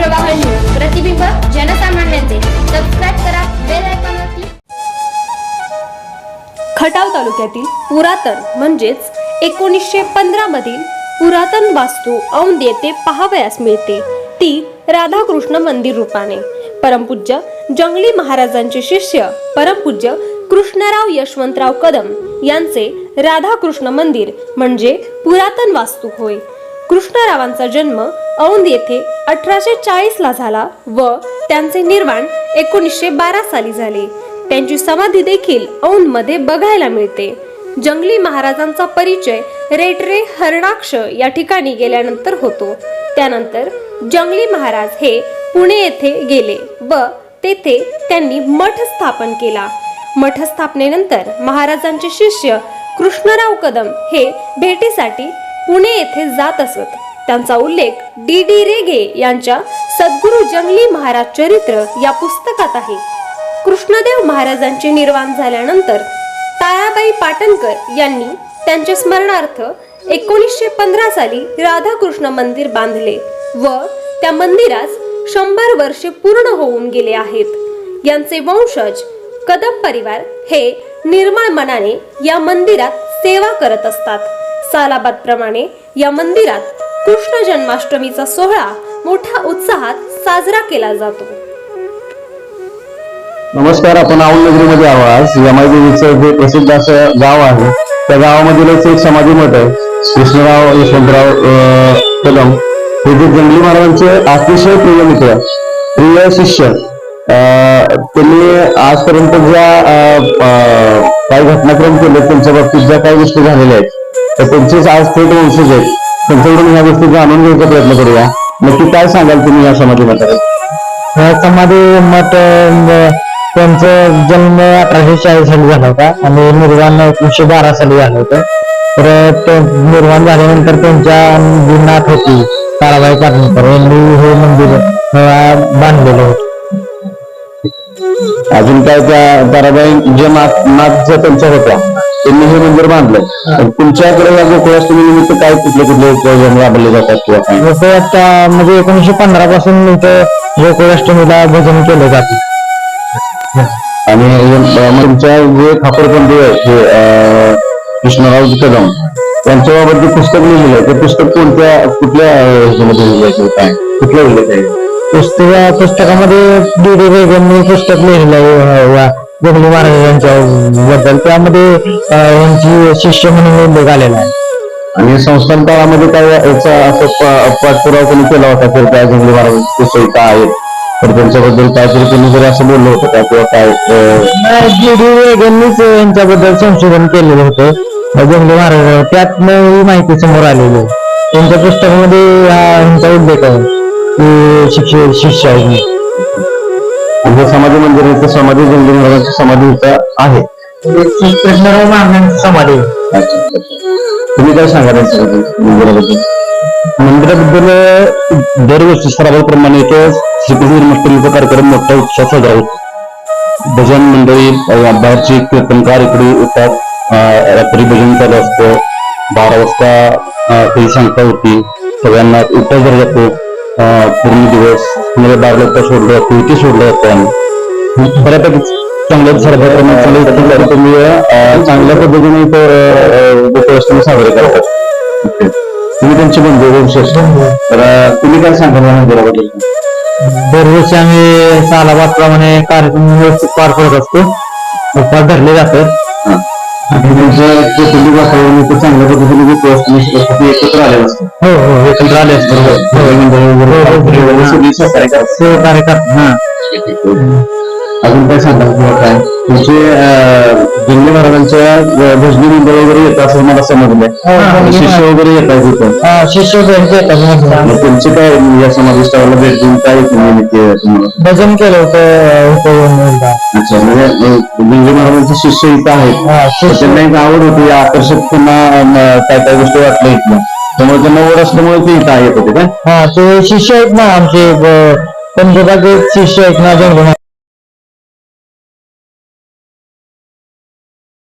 प्रवाह न्यूज प्रतिबिंब जनसामान्यांचे. सबस्क्राईब करा बेल आयकॉनवरती खटाव तालुक्यातील पुरातन म्हणजेच एकोणीसशे पंधरा मधील पुरातन वास्तू औंद येथे पाहावयास मिळते. ती राधाकृष्ण मंदिर रूपाने. परमपूज्य जंगली महाराजांचे शिष्य परमपूज्य कृष्णराव यशवंतराव कदम यांचे राधाकृष्ण मंदिर म्हणजे पुरातन वास्तू होय. कृष्णरावांचा जन्म औंद येथे अठराशे चाळीसला झाला व त्यांचे निर्वाण एकोणीसशे बारा साली झाले. त्यांची समाधी देखील औंधमध्ये बघायला मिळते. जंगली महाराजांचा परिचय रेटरे हरणाक्ष या ठिकाणी गेल्यानंतर होतो. त्यानंतर जंगली महाराज हे पुणे येथे गेले व तेथे त्यांनी मठ स्थापन केला. मठ स्थापनेनंतर महाराजांचे शिष्य कृष्णराव कदम हे भेटीसाठी पुणे येथे जात असत. त्यांचा उल्लेख डी डी रेगे यांच्या सद्गुरू जंगली महाराज चरित्र या पुस्तकात आहे. कृष्णदेव महाराजांचे निर्वाण झाल्यानंतर ताराबाई पाटणकर यांनी त्यांच्या स्मरणार्थ एकोणीसशे पंधरा साली राधाकृष्ण मंदिर बांधले व त्या मंदिरास शंभर वर्षे पूर्ण होऊन गेले आहेत. यांचे वंशज कदम परिवार हे निर्मळ मनाने या मंदिरात सेवा करत असतात. सालाबाद प्रमाणे या मंदिरात कृष्ण जन्माष्टमीचा सोहळा मोठ्या उत्साहात साजरा केला जातो. नमस्कार आपण औंध नगरीमध्ये आवाज यमाईदेवीचं जे प्रसिद्ध असं गाव आहे त्या गावामधीलच एक समाधी मठ आहे. कृष्णराव यशवंतराव कदम हे जे जंगली महाराजांचे अतिशय प्रिय मित्र प्रिय शिष्य अं, त्यांनी आजपर्यंत ज्या अं, काही घटनाक्रम केले त्यांच्या बाबतीत ज्या काही गोष्टी झालेल्या आहेत तर त्यांचेच आज थेट वंशज आहेत. त्यांच्याकडून ह्या गोष्टी जाणून घ्यायचा प्रयत्न करूया. नक्की काय सांगाल तुम्ही या समाधी मठात समाधी मठ अं, त्यांचा जन्म अठराशे चाळीस साली झाला होता आणि निर्वाण एकोणीशे बारा साली झालं होतं. तर ते निर्वाण झाल्यानंतर त्यांच्या जी नाथ होती ताराबाई पाटणकर यांनी हे मंदिर बांधलेलं होतं. अजून काय त्या ताराबाई जे नाथ नाथ जे त्यांच्या होत्या? त्यांनी हे मंदिर बांधलं. तर तुमच्याकडे या गोकुळाष्टमी निमित्त काय कुठले कुठले उपक्रम राबवले जातात किंवा काय? जसं आता म्हणजे एकोणीशे पंधरा पासून इथं गोकुळाष्टमीला भजन केलं जातं. आणि तुमच्या जे खापरपंथी आहे जे अं, कृष्णराव कदम त्यांच्याबाबत जे पुस्तक लिहिलेलं आहे ते पुस्तक कोणत्या कुठल्या अं, ह्याच्यामध्ये लिहिलं आहे? काय? कुठल्या उल्लेख आहे? पुस्तक पुस्तकामध्ये डी डी रेगननी पुस्तक लिहिलेलं आहे या जंगली महाराजांच्या बद्दल त्यामध्ये यांची शिष्य म्हणून उल्लेख आलेला आहे. आणि संस्थान काळामध्ये काय याचा असं पाठपुरावा कोणी केला होता? तर त्या जंगली महाराज कुशलता आहेत तर त्यांच्याबद्दल काहीतरी कोणी जरी असं बोललं होतं का? किंवा काय अं, डी यांच्याबद्दल संशोधन केलेलं होतं. जंगली महाराज त्यात माहिती समोर आलेली आहे. त्यांच्या पुस्तकामध्ये हा यांचा उल्लेख आहे. की शिष्य शिष्य आहे जे समाधी मंदिर आहे ते समाधी जंगली महाराजांची समाधी इथं आहे. कृष्णराव महाराजांची समाधी. तुम्ही काय सांगा त्यांच्याबद्दल मंदिराबद्दल? मंदिराबद्दल दरवर्षी सरावाप्रमाणे इथं श्रीकृष्ण जन्माष्टमीचा कार्यक्रम मोठा उत्साह साजरा होतो. भजन मंडळी बाहेरची कीर्तनकार इकडे येतात रात्री भजन चालू असतं. बारा वाजता काही सांगता होती सगळ्यांना धरला जातो. पूर्ण दिवस म्हणजे बारा वाजता सोडलं जातं इथे सोडलं जातं आणि बऱ्यापैकी चांगल्या सर्वप्रमाणे चांगल्या तुम्ही चांगल्या पद्धतीने गोकुळाष्टमी साजरे करतात. तुम्ही त्यांची बंधू विशेष तर तुम्ही काय सांगा मंदिराबद्दल? दरवर्षी आम्ही सालाबाद प्रमाणे कार्यक्रम व्यवस्थित पार पडत असतो. उपवास धरले जातात. आणि तुमचं कौटुंबिक वातावरण इथं चांगल्या पद्धतीने गोकुळाष्टमी एकत्र आलेलं असतं हो हो एकत्र आले असतो हो, हो. हो, हो, हो. सहकार्य करतात. सहकार्य करतात हा अजून काय सांगा किंवा काय तुमचे जंगली महाराजांच्या भजनी मंडळ वगैरे येतात असं मला समजलंय. हो, आणि शिष्य वगैरे येतात तिथं हा, शिष्य. मग तुमचे काय या समाधिष्ठाला भेट देऊन काय भजन केलं होतं. अच्छा म्हणजे जंगली महाराजांचे शिष्य इथं आहेत. हा, त्यांना एक आवड होती आकर्षक अं, काय काय गोष्टी वाटल्या इथल्या. त्यामुळे त्यांना आवड असल्यामुळे ते इथं येत होते काय? हा ते शिष्य आहेत ना आमचे ब- पंधरा शिष्य आहेत ना जंगल